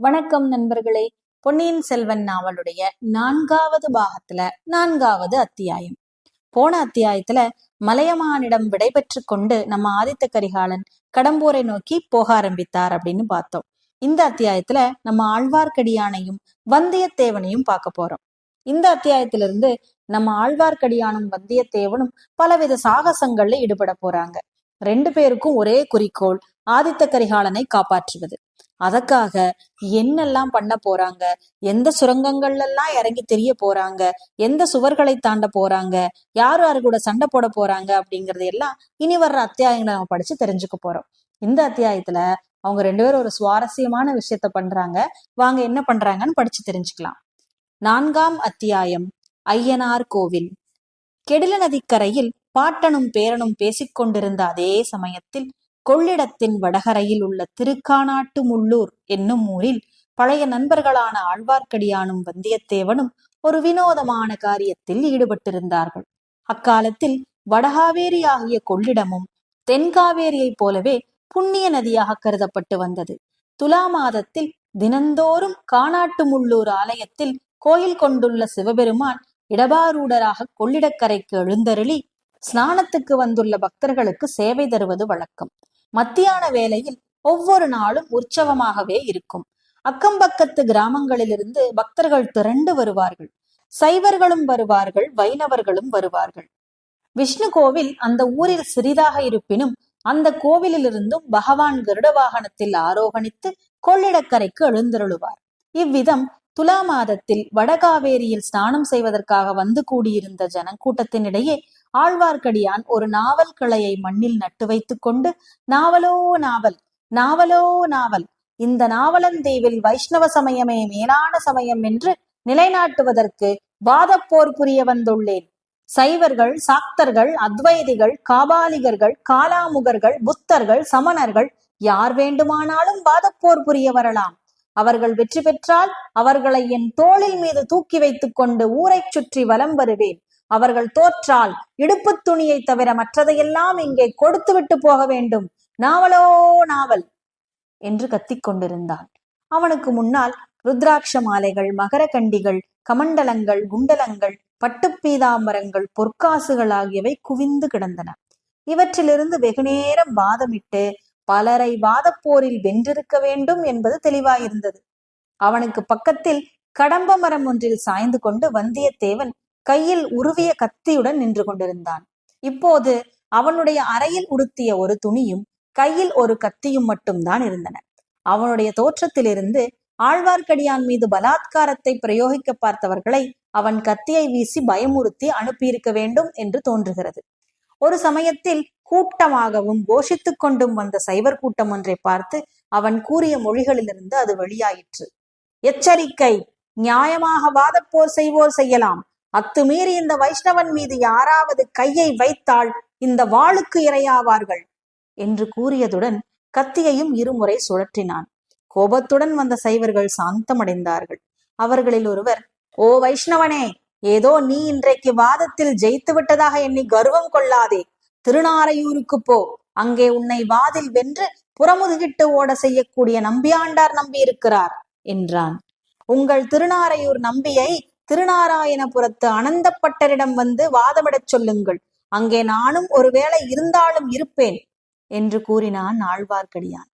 வணக்கம் நண்பர்களே. பொன்னியின் செல்வன் நாவலுடைய நான்காவது பாகத்துல நான்காவது அத்தியாயம். போன அத்தியாயத்துல மலையமானிடம் விடைபெற்று கொண்டு நம்ம ஆதித்த கரிகாலன் கடம்பூரை நோக்கி போக ஆரம்பித்தார் அப்படின்னு பார்த்தோம். இந்த அத்தியாயத்துல நம்ம ஆழ்வார்க்கடியானையும் வந்தியத்தேவனையும் பார்க்க போறோம். இந்த அத்தியாயத்திலிருந்து நம்ம ஆழ்வார்க்கடியானும் வந்தியத்தேவனும் பலவித சாகசங்கள்ல ஈடுபட போறாங்க. ரெண்டு பேருக்கும் ஒரே குறிக்கோள் ஆதித்த கரிகாலனை காப்பாற்றுவது. அதற்காக என்னெல்லாம் பண்ண போறாங்க? எந்த சுரங்கங்கள்ல எல்லாம் இறங்கி தெரிய போறாங்க? எந்த சுவர்களை தாண்ட போறாங்க? யார் யாரு கூட சண்டை போட போறாங்க? அப்படிங்கறது எல்லாம் இனி வர்ற அத்தியாயங்களை நம்ம படிச்சு தெரிஞ்சுக்க போறோம். இந்த அத்தியாயத்துல அவங்க ரெண்டு பேரும் ஒரு சுவாரஸ்யமான விஷயத்த பண்றாங்க. வாங்க என்ன பண்றாங்கன்னு படிச்சு தெரிஞ்சுக்கலாம். நான்காம் அத்தியாயம் ஐயனார் கோவில். கெடில நதிக்கரையில் பாட்டனும் பேரனும் பேசிக்கொண்டிருந்த அதே சமயத்தில் கொள்ளிடத்தின் வடகரையில் உள்ள திருக்கானாட்டு முள்ளூர் என்னும் ஊரில் பழைய நண்பர்களான ஆழ்வார்க்கடியானும் வந்தியத்தேவனும் ஒரு வினோதமான காரியத்தில் ஈடுபட்டிருந்தார்கள். அக்காலத்தில் வடகாவேரி ஆகிய கொள்ளிடமும் தென்காவேரியைப் போலவே புண்ணிய நதியாக கருதப்பட்டு வந்தது. துலா மாதத்தில் தினந்தோறும் கானாட்டு முள்ளூர் ஆலயத்தில் கோயில் கொண்டுள்ள சிவபெருமான் இடபாரூடராக கொள்ளிடக்கரைக்கு எழுந்தருளி ஸ்நானத்துக்கு வந்துள்ள பக்தர்களுக்கு சேவை தருவது வழக்கம். மத்தியான வேளையில் ஒவ்வொரு நாளும் உற்சவமாகவே இருக்கும். அக்கம்பக்கத்து கிராமங்களிலிருந்து பக்தர்கள் திரண்டு வருவார்கள். சைவர்களும் வருவார்கள் வைணவர்களும் வருவார்கள். விஷ்ணு கோவில் அந்த ஊரில் சிறிதாக இருப்பினும் அந்த கோவிலிலிருந்தும் பகவான் கருட வாகனத்தில் ஆரோகணித்து கொள்ளிடக்கரைக்கு எழுந்தருளுவார். இவ்விதம் துலா மாதத்தில் வடகாவேரியில் ஸ்நானம் செய்வதற்காக வந்து கூடியிருந்த ஜனக்கூட்டத்தினிடையே ஆழ்வார்க்கடியான் ஒரு நாவல் கிளையை மண்ணில் நட்டு வைத்துக் கொண்டு நாவலோ நாவல் நாவலோ நாவல் இந்த நாவலந்தீவில் வைஷ்ணவ சமயமே மேலான சமயம் என்று நிலைநாட்டுவதற்கு வாதப்போர் புரிய வந்துள்ளேன். சைவர்கள் சாக்தர்கள் அத்வைதிகள் காபாலிகர்கள் காலாமுகர்கள் புத்தர்கள் சமணர்கள் யார் வேண்டுமானாலும் வாதப்போர் புரிய வரலாம். அவர்கள் வெற்றி பெற்றால் அவர்களை என் தோளில் மீது தூக்கி வைத்துக் கொண்டு ஊரைச் சுற்றி வலம் வருவேன். அவர்கள் தோற்றால் இடுப்பு துணியை தவிர மற்றதையெல்லாம் இங்கே கொடுத்து விட்டு போக வேண்டும். நாவலோ நாவல்! என்று கத்திக் கொண்டிருந்தான். அவனுக்கு முன்னால் ருத்ராட்ச மாலைகள் மகர கண்டிகள் கமண்டலங்கள் குண்டலங்கள் பட்டுப்பீதாம்பரங்கள் பொற்காசுகள் ஆகியவை குவிந்து கிடந்தன. இவற்றிலிருந்து வெகுநேரம் வாதமிட்டு பலரை வாதப்போரில் வென்றிருக்க வேண்டும் என்பது தெளிவாயிருந்தது. அவனுக்கு பக்கத்தில் கடம்ப மரம் ஒன்றில் சாய்ந்து கொண்டு வந்தியத்தேவன் கையில் உருவிய கத்தியுடன் நின்று கொண்டிருந்தான். இப்போது அவனுடைய அறையில் உடுத்திய ஒரு துணியும் கையில் ஒரு கத்தியும் மட்டும்தான் இருந்தன. அவனுடைய தோற்றத்திலிருந்து ஆழ்வார்க்கடியான் மீது பலாத்காரத்தை பிரயோகிக்க பார்த்தவர்களை அவன் கத்தியை வீசி பயமுறுத்தி அனுப்பியிருக்க வேண்டும் என்று தோன்றுகிறது. ஒரு சமயத்தில் கூட்டமாகவும் கோஷித்துக் கொண்டும் வந்த சைவர் கூட்டம் ஒன்றை பார்த்து அவன் கூறிய மொழிகளிலிருந்து அது வெளியாயிற்று. எச்சரிக்கை! நியாயமாக வாதப்போர் செய்வோர் செய்யலாம். அத்துமீறி இந்த வைஷ்ணவன் மீது யாராவது கையை வைத்தால் இந்த வாளுக்கு இரையாவார்கள் என்று கூறியதுடன் கத்தியையும் இருமுறை சுழற்றினான். கோபத்துடன் வந்த சைவர்கள் சாந்தமடைந்தார்கள். அவர்களில் ஒருவர் ஓ வைஷ்ணவனே ஏதோ நீ இன்றைக்கு வாதத்தில் ஜெயித்து விட்டதாக எண்ணி கர்வம் கொள்ளாதே. திருநாரையூருக்கு போ. அங்கே உன்னை வாதில் வென்று புறமுதுகிட்டு ஓட செய்யக்கூடிய நம்பியாண்டார் நம்பி இருக்கிறார் என்றான். உங்கள் திருநாரையூர் நம்பியை திருநாராயணபுரத்து அனந்தப்பட்டரிடம் வந்து வாதமிடச் சொல்லுங்கள். அங்கே நானும் ஒருவேளை இருந்தாலும் இருப்பேன் என்று கூறினான் ஆழ்வார்க்கடியான்.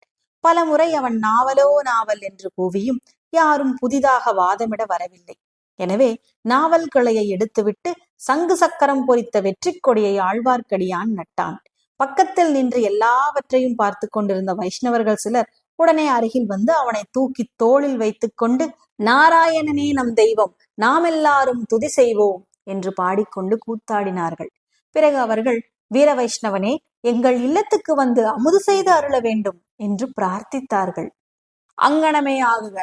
பலமுறை அவன் நாவலோ நாவல் என்று கூவியும் யாரும் புதிதாக வாதமிட வரவில்லை. எனவே நாவல் கிளையை எடுத்துவிட்டு சங்கு சக்கரம் பொறித்த வெற்றி கொடியை ஆழ்வார்க்கடியான் நட்டான். பக்கத்தில் நின்று எல்லாவற்றையும் பார்த்து கொண்டிருந்த வைஷ்ணவர்கள் சிலர் உடனே அருகில் வந்து அவனை தூக்கி தோளில் வைத்துக்கொண்டு நாராயணனே நம் தெய்வம் நாம் எல்லாரும் துதி செய்வோம் என்று பாடிக்கொண்டு கூத்தாடினார்கள். பிறகு அவர்கள் வீர வைஷ்ணவனே எங்கள் இல்லத்துக்கு வந்து அமுது செய்து அருள வேண்டும் என்று பிரார்த்தித்தார்கள். அங்கனமே ஆகுக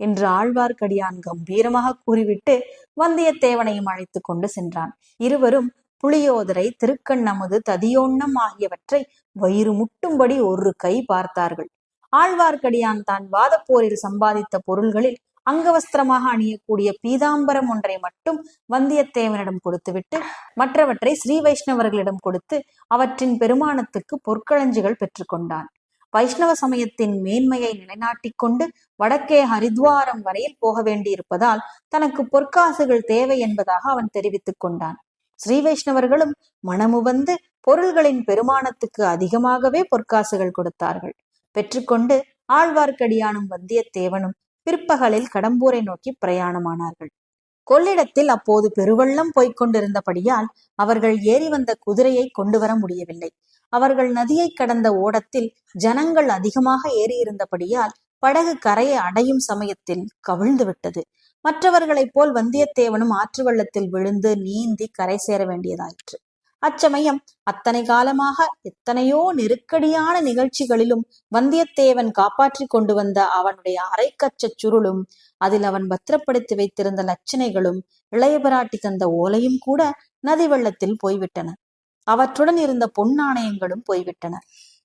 என்று ஆழ்வார்க்கடியான் கம்பீரமாக கூறிவிட்டு வந்தியத்தேவனையும் அழைத்து கொண்டு சென்றான். இருவரும் புளியோதரை திருக்கண்ணமுது ததியோண்ணம் ஆகியவற்றை வயிறு முட்டும்படி ஒரு கை பார்த்தார்கள். ஆழ்வார்க்கடியான் தான் வாதப்போரில் சம்பாதித்த பொருள்களில் அங்கவஸ்திரமாக அணியக்கூடிய பீதாம்பரம் ஒன்றை மட்டும் வந்தியத்தேவனிடம் கொடுத்துவிட்டு மற்றவற்றை ஸ்ரீ வைஷ்ணவர்களிடம் கொடுத்து அவற்றின் பெருமானத்துக்கு பொற்களஞ்சிகள் பெற்றுக்கொண்டான் வைஷ்ணவ சமயத்தின் மேன்மையை நிலைநாட்டிக் கொண்டு வடக்கே ஹரித்வாரம் வரையில் போக வேண்டியிருப்பதால் தனக்கு பொற்காசுகள் தேவை என்பதாக அவன் தெரிவித்துக் கொண்டான். ஸ்ரீ வைஷ்ணவர்களும் மனமுவந்து பொருள்களின் பெருமானத்துக்கு அதிகமாகவே பொற்காசுகள் கொடுத்தார்கள். பெற்றுக்கொண்டு ஆழ்வார்க்கடியானும் வந்தியத்தேவனும் பிற்பகலில் கடம்பூரை நோக்கி பிரயாணமானார்கள். கொள்ளிடத்தில் அப்போது பெருவெள்ளம் போய்க் கொண்டிருந்தபடியால் அவர்கள் ஏறி வந்த குதிரையை கொண்டு வர முடியவில்லை. அவர்கள் நதியை கடந்த ஓடத்தில் ஜனங்கள் அதிகமாக ஏறியிருந்தபடியால் படகு கரையை அடையும் சமயத்தில் கவிழ்ந்து விட்டது. மற்றவர்களைப் போல் வந்தியத்தேவனும் ஆற்று வெள்ளத்தில் விழுந்து நீந்தி கரை சேர வேண்டியதாயிற்று. அச்சமயம். அத்தனை காலமாக எத்தனையோ நெருக்கடியான நிகழ்ச்சிகளிலும் வந்தியத்தேவன் காப்பாற்றி கொண்டு வந்த அவனுடைய அரைக்கச்ச சுருளும் அதில் அவன் பத்திரப்படுத்தி வைத்திருந்த லட்சணைகளும் இளைய பிராட்டி தந்த ஓலையும் கூட நதி வெள்ளத்தில் போய்விட்டன. அவற்றுடன் இருந்த பொன் நாணயங்களும் போய்விட்டன.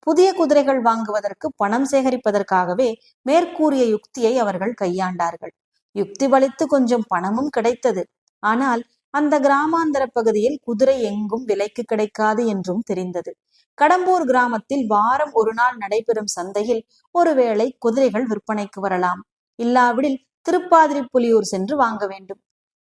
புதிய குதிரைகள் வாங்குவதற்கு பணம் சேகரிப்பதற்காகவே மேற்கூறிய யுக்தியை அவர்கள் கையாண்டார்கள். யுக்தி வலித்து கொஞ்சம் பணமும் கிடைத்தது. ஆனால் அந்த கிராமாந்தர பகுதியில் குதிரை எங்கும் விலைக்கு கிடைக்காது என்றும் தெரிந்தது. கடம்பூர் கிராமத்தில் வாரம் ஒரு நாள் நடைபெறும் சந்தையில் ஒருவேளை குதிரைகள் விற்பனைக்கு வரலாம். இல்லாவிடில் திருப்பாதிரி புலியூர் சென்று வாங்க வேண்டும்.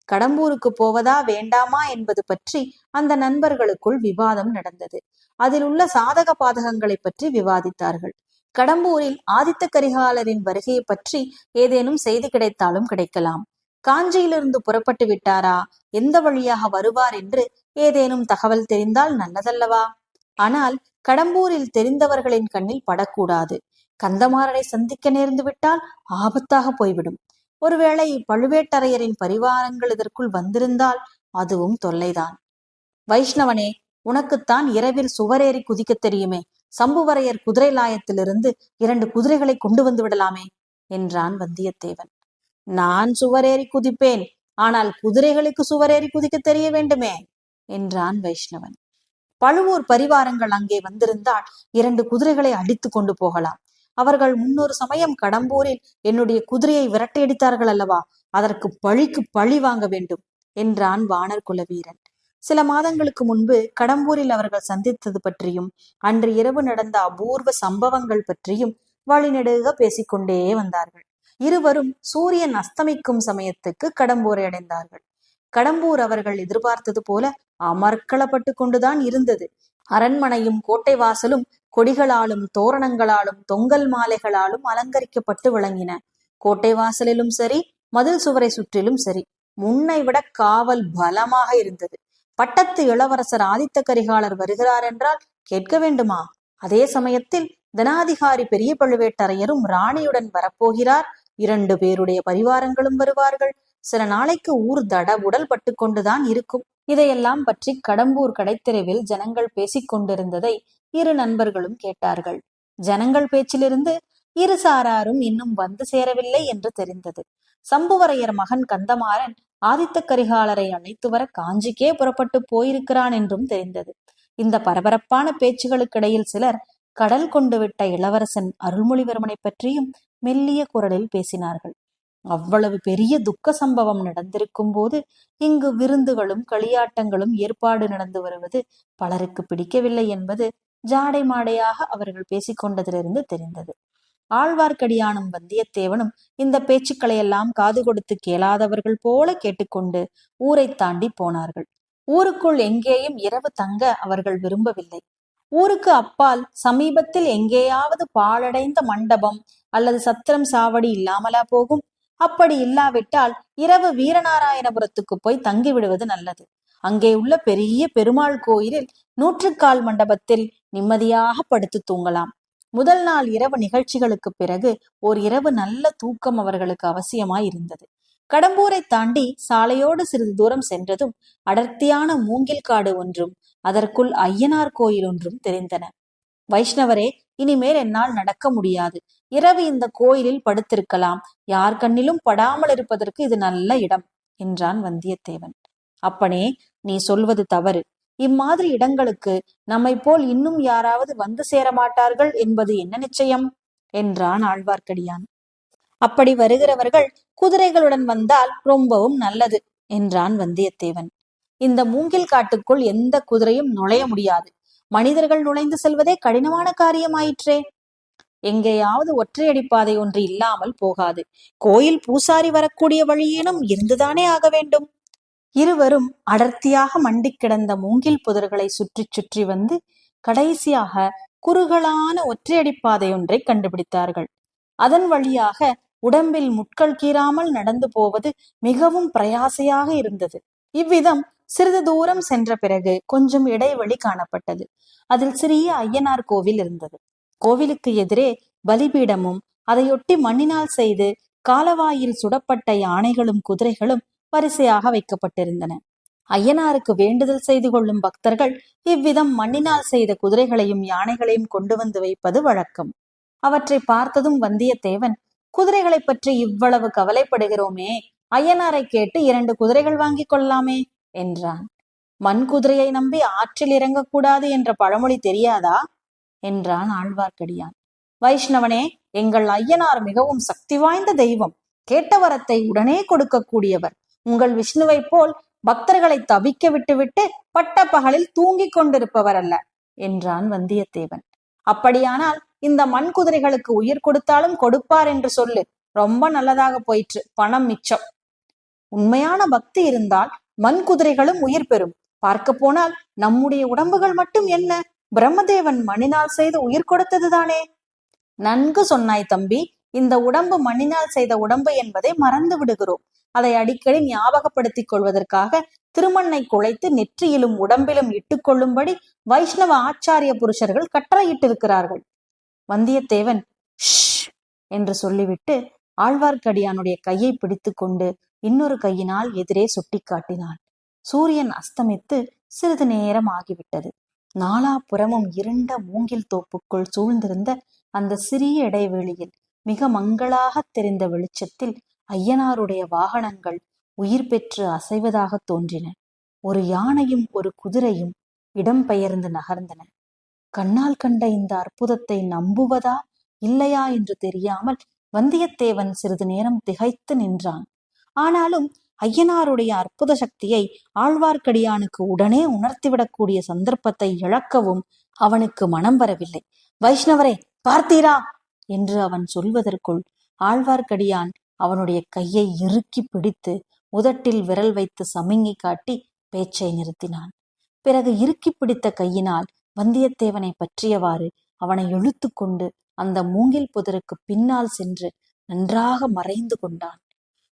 கடம்பூருக்கு போவதா வேண்டாமா என்பது பற்றி அந்த நண்பர்களுக்குள் விவாதம் நடந்தது. அதில் உள்ள சாதக பாதகங்களை பற்றி விவாதித்தார்கள். கடம்பூரில் ஆதித்த கரிகாலரின் வருகையை பற்றி ஏதேனும் செய்தி கிடைத்தாலும் கிடைக்கலாம். காஞ்சியிலிருந்து புறப்பட்டு விட்டாரா? எந்த வழியாக வருவார் என்று ஏதேனும் தகவல் தெரிந்தால் நல்லதல்லவா? ஆனால் கடம்பூரில் தெரிந்தவர்களின் கண்ணில் படக்கூடாது. கந்தமாறனை சந்திக்க நேர்ந்து விட்டால் ஆபத்தாக போய்விடும். ஒருவேளை பழுவேட்டரையரின் பரிவாரங்கள் இதற்குள் வந்திருந்தால் அதுவும் தொல்லைதான். வைஷ்ணவனே உனக்குத்தான் இரவில் சுவரேறி குதிக்க தெரியுமே. சம்புவரையர் குதிரை லாயத்திலிருந்து இரண்டு குதிரைகளை கொண்டு வந்து விடலாமே என்றான் வந்தியத்தேவன். நான் சுவரேறி குதிப்பேன் ஆனால் குதிரைகளுக்கு சுவரேறி குதிக்க தெரிய வேண்டுமே? என்றான் வைஷ்ணவன். பழுவூர் பரிவாரங்கள் அங்கே வந்திருந்தால் இரண்டு குதிரைகளை அடித்து கொண்டு போகலாம். அவர்கள் முன்னொரு சமயம் கடம்பூரில் என்னுடைய குதிரையை விரட்டியடித்தார்கள் அல்லவா? அதற்கு பழிக்கு பழி வாங்க வேண்டும் என்றான் வானர் குலவீரன். சில மாதங்களுக்கு முன்பு கடம்பூரில் அவர்கள் சந்தித்தது பற்றியும் அன்று இரவு நடந்த அபூர்வ சம்பவங்கள் பற்றியும் வழிநெடுக பேசிக்கொண்டே வந்தார்கள். இருவரும் சூரியன் அஸ்தமிக்கும் சமயத்துக்கு கடம்பூரை அடைந்தார்கள். கடம்பூர் அவர்கள் எதிர்பார்த்தது போல அமர்க்களப்பட்டு கொண்டுதான் இருந்தது. அரண்மனையும் கோட்டை வாசலும் கொடிகளாலும் தோரணங்களாலும் தொங்கல் மாலைகளாலும் அலங்கரிக்கப்பட்டு விளங்கின. கோட்டை வாசலிலும் சரி மதில் சுவரை சுற்றிலும் சரி முன்னை விட காவல் பலமாக இருந்தது. பட்டத்து இளவரசர் ஆதித்த கரிகாலர் வருகிறார் என்றால் கேட்க வேண்டுமா? அதே சமயத்தில் தனாதிகாரி பெரிய பழுவேட்டரையரும் ராணியுடன் வரப்போகிறார். இரண்டு பேருடைய பரிவாரங்களும் வருவார்கள். சில நாளைக்கு ஊர் தடபுடல் பட்டு கொண்டுதான் இருக்கும். இதையெல்லாம் பற்றி கடம்பூர் கடைத்தெருவில் ஜனங்கள் பேசிக் கொண்டிருந்ததை இரு நண்பர்களும் கேட்டார்கள். ஜனங்கள் பேச்சிலிருந்து இரு சாராரும் இன்னும் வந்து சேரவில்லை என்று தெரிந்தது. சம்புவரையர் மகன் கந்தமாறன் ஆதித்த கரிகாலரை அழைத்து வர காஞ்சிக்கே புறப்பட்டு போயிருக்கிறான் என்றும் தெரிந்தது. இந்த பரபரப்பான பேச்சுகளுக்கிடையில் சிலர் கடல் கொண்டு விட்ட இளவரசன் அருள்மொழிவர்மனை பற்றியும் மெல்லிய குரலில் பேசினார்கள். அவ்வளவு பெரிய துக்க சம்பவம் நடந்திருக்கும் போது இங்கு விருந்துகளும் களியாட்டங்களும் ஏற்பாடு நடந்து வருவது பலருக்கு பிடிக்கவில்லை என்பது ஜாடை மாடையாக அவர்கள் பேசிக்கொண்டதிலிருந்து தெரிந்தது. ஆழ்வார்க்கடியானும் வந்தியத்தேவனும் இந்த பேச்சுக்களை எல்லாம் காது கொடுத்து கேளாதவர்கள் போல கேட்டுக்கொண்டு ஊரை தாண்டி போனார்கள். ஊருக்குள் எங்கேயும் இரவு தங்க அவர்கள் விரும்பவில்லை. ஊருக்கு அப்பால் சமீபத்தில் எங்கேயாவது பாழடைந்த மண்டபம் அல்லது சத்திரம் சாவடி இல்லாமலா போகும்? அப்படி இல்லாவிட்டால் இரவு வீரநாராயணபுரத்துக்கு போய் தங்கி விடுவது நல்லது. அங்கே உள்ள பெரிய பெருமாள் கோயிலில் நூற்றுக்கால் மண்டபத்தில் நிம்மதியாக படுத்து தூங்கலாம். முதல் நாள் இரவு நிகழ்ச்சிகளுக்கு பிறகு ஓர் இரவு நல்ல தூக்கம் அவர்களுக்கு அவசியமாய் இருந்தது. கடம்பூரை தாண்டி சாலையோடு சிறிது தூரம் சென்றதும் அடர்த்தியான மூங்கில் காடு ஒன்றும் அதற்குள் ஐயனார் கோயில் ஒன்றும் தெரிந்தன. வைஷ்ணவரே இனிமேல் என்னால் நடக்க முடியாது. இரவு இந்த கோயிலில் படுத்திருக்கலாம். யார் கண்ணிலும் படாமல் இருப்பதற்கு இது நல்ல இடம் என்றான் வந்தியத்தேவன். அப்பனே நீ சொல்வது தவறு. இம்மாதிரி இடங்களுக்கு நம்மை போல் இன்னும் யாராவது வந்து சேர மாட்டார்கள் என்பது என்ன நிச்சயம்? என்றான் ஆழ்வார்க்கடியான். அப்படி வருகிறவர்கள் குதிரைகளுடன் வந்தால் ரொம்பவும் நல்லது என்றான் வந்தியத்தேவன். இந்த மூங்கில் காட்டுக்குள் எந்த குதிரையும் நுழைய முடியாது. மனிதர்கள் நுழைந்து செல்வதே கடினமான காரியமாயிற்றே. எங்கேயாவது ஒற்றையடிப்பாதை ஒன்று இல்லாமல் போகாது. கோயில் பூசாரி வரக்கூடிய வழியேனும் இருந்துதானே ஆக வேண்டும். இருவரும் அடர்த்தியாக மண்டி கிடந்த மூங்கில் புதர்களை சுற்றி சுற்றி வந்து கடைசியாக குறுகலான ஒற்றையடிப்பாதை ஒன்றை கண்டுபிடித்தார்கள். அதன் வழியாக உடம்பில் முட்கள் கீறாமல் நடந்து போவது மிகவும் பிரயாசையாக இருந்தது. இவ்விதம் சிறிது தூரம் சென்ற பிறகு கொஞ்சம் இடைவெளி காணப்பட்டது. அதில் சிறிய ஐயனார் கோவில் இருந்தது. கோவிலுக்கு எதிரே பலிபீடமும் அதையொட்டி மண்ணினால் செய்து காலவாயில் சுடப்பட்ட யானைகளும் குதிரைகளும் வரிசையாக வைக்கப்பட்டிருந்தன. ஐயனாருக்கு வேண்டுதல் செய்து கொள்ளும் பக்தர்கள் இவ்விதம் மண்ணினால் செய்த குதிரைகளையும் யானைகளையும் கொண்டு வந்து வைப்பது வழக்கம். அவற்றை பார்த்ததும் வந்தியத்தேவன் குதிரைகளை பற்றி இவ்வளவு கவலைப்படுகிறோமே ஐயனாரை கேட்டு இரண்டு குதிரைகள் வாங்கிக் கொள்ளலாமே என்றான். மண் குதிரையை நம்பி ஆற்றில் இறங்கக்கூடாது என்ற பழமொழி தெரியாதா? என்றான் ஆழ்வார்க்கடியான். வைஷ்ணவனே எங்கள் ஐயனார் மிகவும் சக்தி வாய்ந்த தெய்வம். கேட்ட வரத்தை உடனே கொடுக்கக்கூடியவர். உங்கள் விஷ்ணுவை போல் பக்தர்களை தவிக்க விட்டுவிட்டு பட்ட பகலில் தூங்கிக் கொண்டிருப்பவர் அல்ல என்றான் வந்தியத்தேவன். அப்படியானால் இந்த மண் குதிரைகளுக்கு உயிர் கொடுத்தாலும் கொடுப்பார் என்று சொல்லு. ரொம்ப நல்லதாக போயிற்று. பணம் மிச்சம். உண்மையான பக்தி இருந்தால் மண் குதிரைகளும் உயிர் பெறும். பார்க்க போனால் நம்முடைய உடம்புகள் மட்டும் என்ன? பிரம்மதேவன் மணினால் செய்து உயிர் கொடுத்ததுதானே? நன்கு சொன்னாய் தம்பி. இந்த உடம்பு மண்ணினால் செய்த உடம்பு என்பதை மறந்து விடுகிறோம். அதை அடிக்கடி ஞாபகப்படுத்திக் கொள்வதற்காக திருமண்ணை குழைத்து நெற்றியிலும் உடம்பிலும் இட்டுக்கொள்ளும்படி வைஷ்ணவ ஆச்சாரிய புருஷர்கள் கட்டளையிட்டிருக்கிறார்கள். வந்தியத்தேவன் ஷ் என்று சொல்லிவிட்டு ஆழ்வார்க்கடியானுடைய கையை பிடித்துக்கொண்டு இன்னொரு கையினால் எதிரே சுட்டிக்காட்டினான் சூரியன் அஸ்தமித்து சிறிது நேரம் ஆகிவிட்டது. நாலாபுறமும் இருண்ட மூங்கில் தோப்புக்குள் சூழ்ந்திருந்த அந்த சிறிய இடைவெளியில் மிக மங்களாக தெரிந்த வெளிச்சத்தில் ஐயனாருடைய வாகனங்கள் உயிர் பெற்று அசைவதாக தோன்றின. ஒரு யானையும் ஒரு குதிரையும் இடம்பெயர்ந்து நகர்ந்தன. கண்ணால் கண்ட இந்த அற்புதத்தை நம்புவதா இல்லையா என்று தெரியாமல் வந்தியத்தேவன் சிறிது நேரம் திகைத்து நின்றான். ஆனாலும் ஐயனாருடைய அற்புத சக்தியை ஆழ்வார்க்கடியானுக்கு உடனே உணர்த்திவிடக்கூடிய சந்தர்ப்பத்தை இழக்கவும் அவனுக்கு மனம் வரவில்லை. வைஷ்ணவரே பார்த்தீரா? என்று அவன் சொல்வதற்குள் ஆழ்வார்க்கடியான் அவனுடைய கையை இறுக்கி பிடித்து உதட்டில் விரல் வைத்து சமிங்கி காட்டி பேச்சை நிறுத்தினான். பிறகு இறுக்கி பிடித்த கையினால் வந்தியத்தேவனை பற்றியவாறு அவனை இழுத்து கொண்டு அந்த மூங்கில் புதருக்கு பின்னால் சென்று நன்றாக மறைந்து கொண்டான்.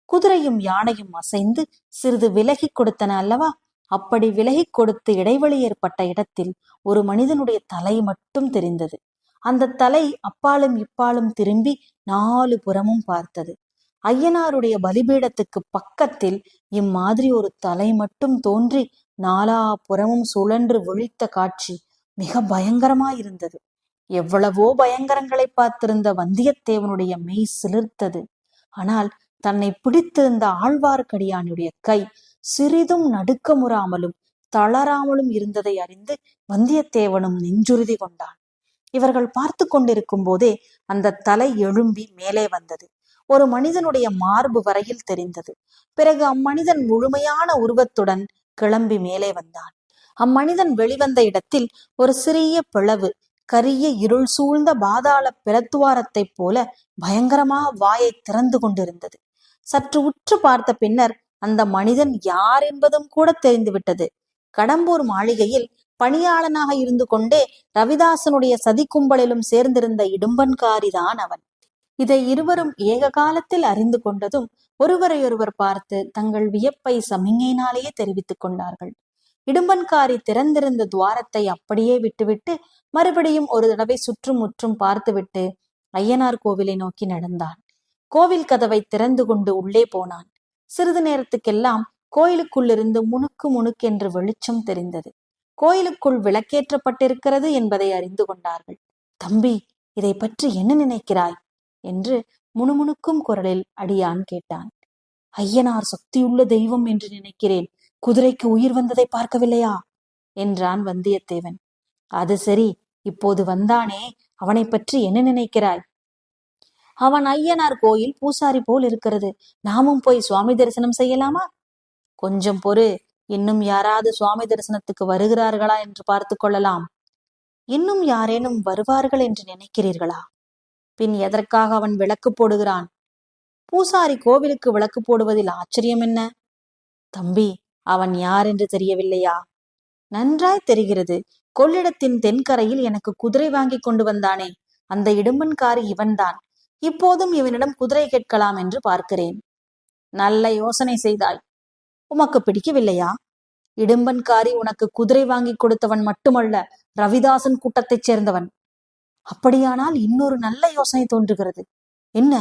குதிரையும் யானையும் அசைந்து சிறிது விலகி கொடுத்தன அல்லவா? அப்படி விலகி கொடுத்து இடைவெளி ஏற்பட்ட இடத்தில் ஒரு மனிதனுடைய தலை மட்டும் தெரிந்தது. அந்த தலை அப்பாலும் இப்பாலும் திரும்பி நாலு புறமும் பார்த்தது. ஐயனாருடைய பலிபீடத்துக்கு பக்கத்தில் இம்மாதிரி ஒரு தலை மட்டும் தோன்றி நாலா புறமும் சுழன்று விழித்த காட்சி மிக பயங்கரமாயிருந்தது. எவ்வளவோ பயங்கரங்களை பார்த்திருந்த வந்தியத்தேவனுடைய மெய் சிலிர்த்தது. ஆனால் தன்னை பிடித்திருந்த ஆழ்வார்க்கடியானுடைய கை சிறிதும் நடுக்கமுறாமலும் தளராமலும் இருந்ததை அறிந்து வந்தியத்தேவனும் நெஞ்சுறுதி கொண்டான். இவர்கள் பார்த்து கொண்டிருக்கும் போதே அந்த தலை எழும்பி மேலே வந்தது. ஒரு மனிதனுடைய மார்பு வரையில் தெரிந்தது. பிறகு அம்மனிதன் முழுமையான உருவத்துடன் கிளம்பி மேலே வந்தான். அம்மனிதன் வெளிவந்த இடத்தில் ஒரு சிறிய பிளவு கரிய இருள் சூழ்ந்த பாதாள பிரத்துவாரத்தைப் போல பயங்கரமாக வாயை திறந்து கொண்டிருந்தது. சற்று உற்று பார்த்த பின்னர் அந்த மனிதன் யார் என்பதும் கூட தெரிந்துவிட்டது. கடம்பூர் மாளிகையில் பணியாளனாக இருந்து கொண்டே ரவிதாசனுடைய சதி கும்பலிலும் சேர்ந்திருந்த இடும்பன்காரிதான் அவன். இதை இருவரும் ஏக காலத்தில் அறிந்து கொண்டதும் ஒருவரையொருவர் பார்த்து தங்கள் வியப்பை சமிங்கையினாலேயே தெரிவித்துக் கொண்டார்கள். இடும்பன்காரி திறந்திருந்த துவாரத்தை அப்படியே விட்டுவிட்டு மறுபடியும் ஒரு தடவை சுற்றும் முற்றும் பார்த்துவிட்டு ஐயனார் கோவிலை நோக்கி நடந்தான். கோவில் கதவை திறந்து கொண்டு உள்ளே போனான். சிறிது நேரத்துக்கெல்லாம் கோயிலுக்குள்ளிருந்து முணுக்கு முணுக்கென்று வெளிச்சம் தெரிந்தது. கோயிலுக்குள் விளக்கேற்றப்பட்டிருக்கிறது என்பதை அறிந்து கொண்டார்கள். தம்பி இதை பற்றி என்ன நினைக்கிறாய்? என்று முணுமுணுக்கும் குரலில் அடியான் கேட்டான். ஐயனார் சக்தியுள்ள தெய்வம் என்று நினைக்கிறேன். குதிரைக்கு உயிர் வந்ததை பார்க்கவில்லையா? என்றான் வந்தியத்தேவன். அது சரி இப்போது வந்தானே அவனை பற்றி என்ன நினைக்கிறாய்? அவன் ஐயனார் கோயில் பூசாரி போல் இருக்கிறது. நாமும் போய் சுவாமி தரிசனம் செய்யலாமா? கொஞ்சம் பொறு. இன்னும் யாராவது சுவாமி தரிசனத்துக்கு வருகிறார்களா என்று பார்த்து கொள்ளலாம். இன்னும் யாரேனும் வருவார்கள் என்று நினைக்கிறீர்களா? பின் எதற்காக அவன் விளக்கு போடுகிறான்? பூசாரி கோவிலுக்கு விளக்கு போடுவதில் ஆச்சரியம் என்ன? தம்பி அவன் யார் என்று தெரியவில்லையா? நன்றாய் தெரிகிறது. கொள்ளிடத்தின் தென்கரையில் எனக்கு குதிரை வாங்கி கொண்டு வந்தானே. அந்த இடும்பன்காரி இவன்தான். இப்போதும் இவனிடம் குதிரை கேட்கலாம் என்று பார்க்கிறேன். நல்ல யோசனை செய்தாய். உமக்கு பிடிக்கவில்லையா? இடும்பன்காரி உனக்கு குதிரை வாங்கி கொடுத்தவன் மட்டுமல்ல ரவிதாசன் கூட்டத்தைச் சேர்ந்தவன். அப்படியானால் இன்னொரு நல்ல யோசனை தோன்றுகிறது. என்ன?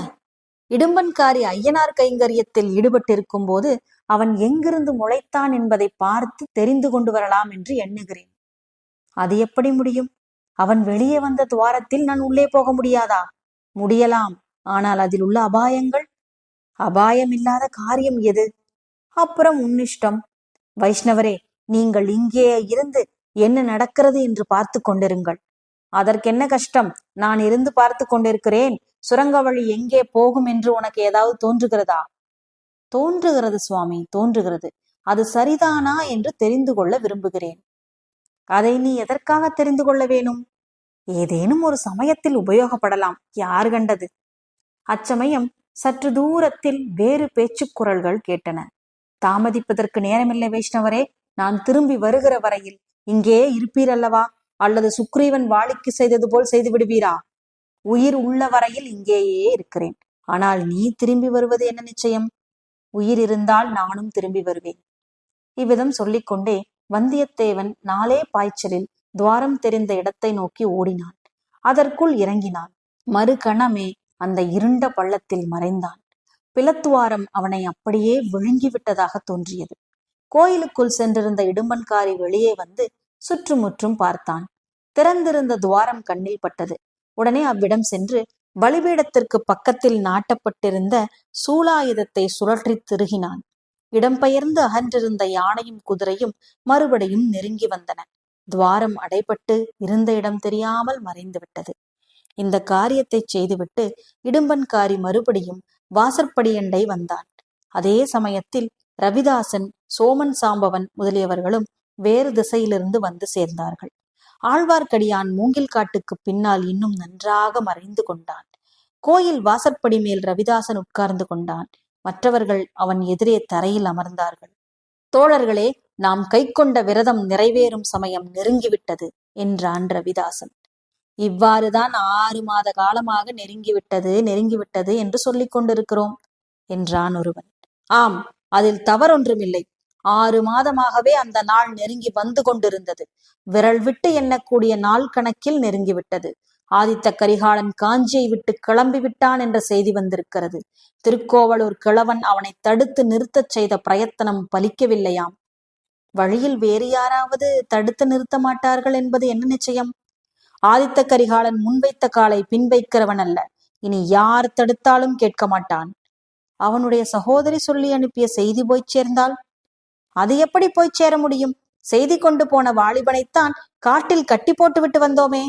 இடும்பன்காரி ஐயனார் கைங்கரியத்தில் ஈடுபட்டிருக்கும் போது அவன் எங்கிருந்து முளைத்தான் என்பதை பார்த்து தெரிந்து கொண்டு வரலாம் என்று எண்ணுகிறேன். அது எப்படி முடியும்? அவன் வெளியே வந்த துவாரத்தில் நான் உள்ளே போக முடியாதா? முடியலாம். ஆனால் அதில் உள்ள அபாயங்கள்? அபாயம் இல்லாத காரியம் எது? அப்புறம் உன்னிஷ்டம். வைஷ்ணவரே நீங்கள் இங்கே இருந்து என்ன நடக்கிறது என்று பார்த்து கொண்டிருங்கள். அதற்கென்ன கஷ்டம்? நான் இருந்து பார்த்து கொண்டிருக்கிறேன். சுரங்க வழி எங்கே போகும் என்று உனக்கு ஏதாவது தோன்றுகிறதா? தோன்றுகிறது சுவாமி தோன்றுகிறது. அது சரிதானா என்று தெரிந்து கொள்ள விரும்புகிறேன். அதை நீ எதற்காக தெரிந்து கொள்ள வேணும்? ஏதேனும் ஒரு சமயத்தில் உபயோகப்படலாம். யார் கண்டது? அச்சமயம் சற்று தூரத்தில் வேறு பேச்சு குரல்கள் கேட்டன. தாமதிப்பதற்கு நேரமில்லை வைஷ்ணவரே. நான் திரும்பி வருகிற வரையில் இங்கே இருப்பீரல்லவா? அல்லது சுக்ரீவன் வாளிக்கு செய்தது போல் செய்து விடுவீரா? உயிர் உள்ள வரையில் இங்கேயே இருக்கிறேன். ஆனால் நீ திரும்பி வருவது என்ன நிச்சயம்? உயிர் இருந்தால் நானும் திரும்பி வருவேன். இவ்விதம் சொல்லிக்கொண்டே வந்தியத்தேவன் நாளே பாய்ச்சலில் துவாரம் தெரிந்த இடத்தை நோக்கி ஓடினான். அதற்குள் இறங்கினான். மறுகணமே அந்த இருண்ட பள்ளத்தில் மறைந்தான். பிளத்துவாரம் அவனை அப்படியே விழுங்கிவிட்டதாக தோன்றியது. கோயிலுக்குள் சென்றிருந்த இடும்பன்காரி வெளியே வந்து சுற்றுமுற்றும் பார்த்தான். திறந்திருந்த துவாரம் கண்ணில் பட்டது. உடனே அவ்விடம் சென்று பலிபீடத்திற்கு பக்கத்தில் நாட்டப்பட்டிருந்த சூலாயுதத்தை சுழற்றி திருகினான். இடம்பெயர்ந்து அகன்றிருந்த யானையும் குதிரையும் மறுபடியும் நெருங்கி வந்தன. துவாரம் அடைபட்டு இருந்த இடம் தெரியாமல் மறைந்துவிட்டது. இந்த காரியத்தை செய்துவிட்டு இடும்பன்காரி மறுபடியும் வாசற்படியண்டை வந்தான். அதே சமயத்தில் ரவிதாசன் சோமன் சாம்பவன் முதலியவர்களும் வேறு திசையிலிருந்து வந்து சேர்ந்தார்கள். ஆழ்வார்க்கடியான் மூங்கில் காட்டுக்கு பின்னால் இன்னும் நன்றாக மறைந்து கொண்டான். கோயில் வாசற்படி மேல் ரவிதாசன் உட்கார்ந்து கொண்டான். மற்றவர்கள் அவன் எதிரே தரையில் அமர்ந்தார்கள். தோழர்களே நாம் கை கொண்ட விரதம் நிறைவேறும் சமயம் நெருங்கிவிட்டது என்றான் ரவிதாசன். இவ்வாறுதான் ஆறு மாத காலமாக நெருங்கிவிட்டது நெருங்கிவிட்டது என்று சொல்லிக் கொண்டிருக்கிறோம் என்றான் ஒருவன். ஆம் அதில் தவறொன்றுமில்லை. ஆறு மாதமாகவே அந்த நாள் நெருங்கி வந்து கொண்டிருந்தது. விரல் விட்டு எண்ணக்கூடிய நாள் கணக்கில் நெருங்கிவிட்டது. ஆதித்த கரிகாலன் காஞ்சியை விட்டு கிளம்பி விட்டான் என்ற செய்தி வந்திருக்கிறது. திருக்கோவலூர் கிழவன் அவனை தடுத்து நிறுத்தச் செய்த பிரயத்தனம் பலிக்கவில்லையாம். வழியில் வேறு யாராவது தடுத்து நிறுத்த மாட்டார்கள் என்பது என்ன நிச்சயம்? ஆதித்த கரிகாலன் முன்வைத்த காலை பின்வைக்கிறவன் அல்ல. இனி யார் தடுத்தாலும் கேட்க மாட்டான். அவனுடைய சகோதரி சொல்லி அனுப்பிய செய்தி போய்ச் சேர்ந்தால்? அது எப்படி போய் சேர முடியும்? செய்தி கொண்டு போன வாலிபனைத்தான் காட்டில் கட்டி போட்டு விட்டு வந்தோமே.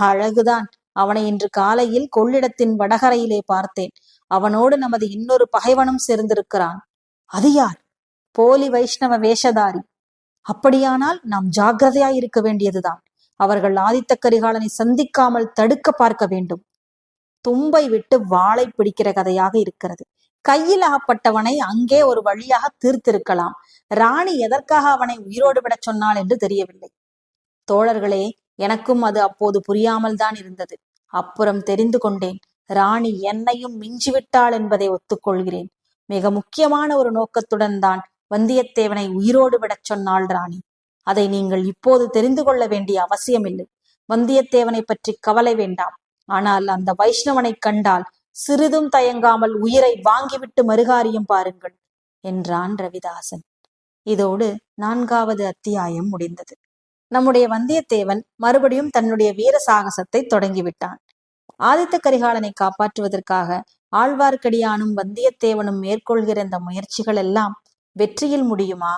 அழகுதான். அவனை இன்று காலையில் கொள்ளிடத்தின் வடகரையிலே பார்த்தேன். அவனோடு நமது இன்னொரு பகைவனும் சேர்ந்திருக்கிறான். அது யார்? போலி வைஷ்ணவ வேஷதாரி. அப்படியானால் நாம் ஜாக்கிரதையாய் இருக்க வேண்டியதுதான். அவர்கள் ஆதித்த கரிகாலனை சந்திக்காமல் தடுக்க பார்க்க வேண்டும். தும்பை விட்டு வாளை பிடிக்கிற கதையாக இருக்கிறது. கையில் அகப்பட்டவனை அங்கே ஒரு வழியாக தீர்த்திருக்கலாம். ராணி எதற்காக அவனை உயிரோடு விடச் சொன்னாள் என்று தெரியவில்லை. தோழர்களே எனக்கும் அது அப்போது புரியாமல் தான் இருந்தது. அப்புறம் தெரிந்து கொண்டேன். ராணி என்னையும் மிஞ்சிவிட்டாள் என்பதை ஒத்துக்கொள்கிறேன். மிக முக்கியமான ஒரு நோக்கத்துடன் தான் வந்தியத்தேவனை உயிரோடு விடச் சொன்னாள் ராணி. அதை நீங்கள் இப்போது தெரிந்து கொள்ள வேண்டிய அவசியமில்லை. வந்தியத்தேவனை பற்றி கவலை வேண்டாம். ஆனால் அந்த வைஷ்ணவனை கண்டால் சிறிதும் தயங்காமல் உயிரை வாங்கிவிட்டு மறுகாரியம் பாருங்கள் என்றான் ரவிதாசன். இதோடு நான்காவது அத்தியாயம் முடிந்தது. நம்முடைய வந்தியத்தேவன் மறுபடியும் தன்னுடைய வீர சாகசத்தை தொடங்கிவிட்டான். ஆதித்த கரிகாலனை காப்பாற்றுவதற்காக ஆழ்வார்க்கடியானும் வந்தியத்தேவனும் மேற்கொள்கிற இந்த முயற்சிகள் எல்லாம் வெற்றியில் முடியுமா?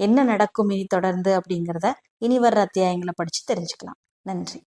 என்ன நடக்கும் இனி தொடர்ந்து அப்படிங்கிறத இனி வர்ற அத்தியாயங்களை படிச்சு தெரிஞ்சுக்கலாம். நன்றி.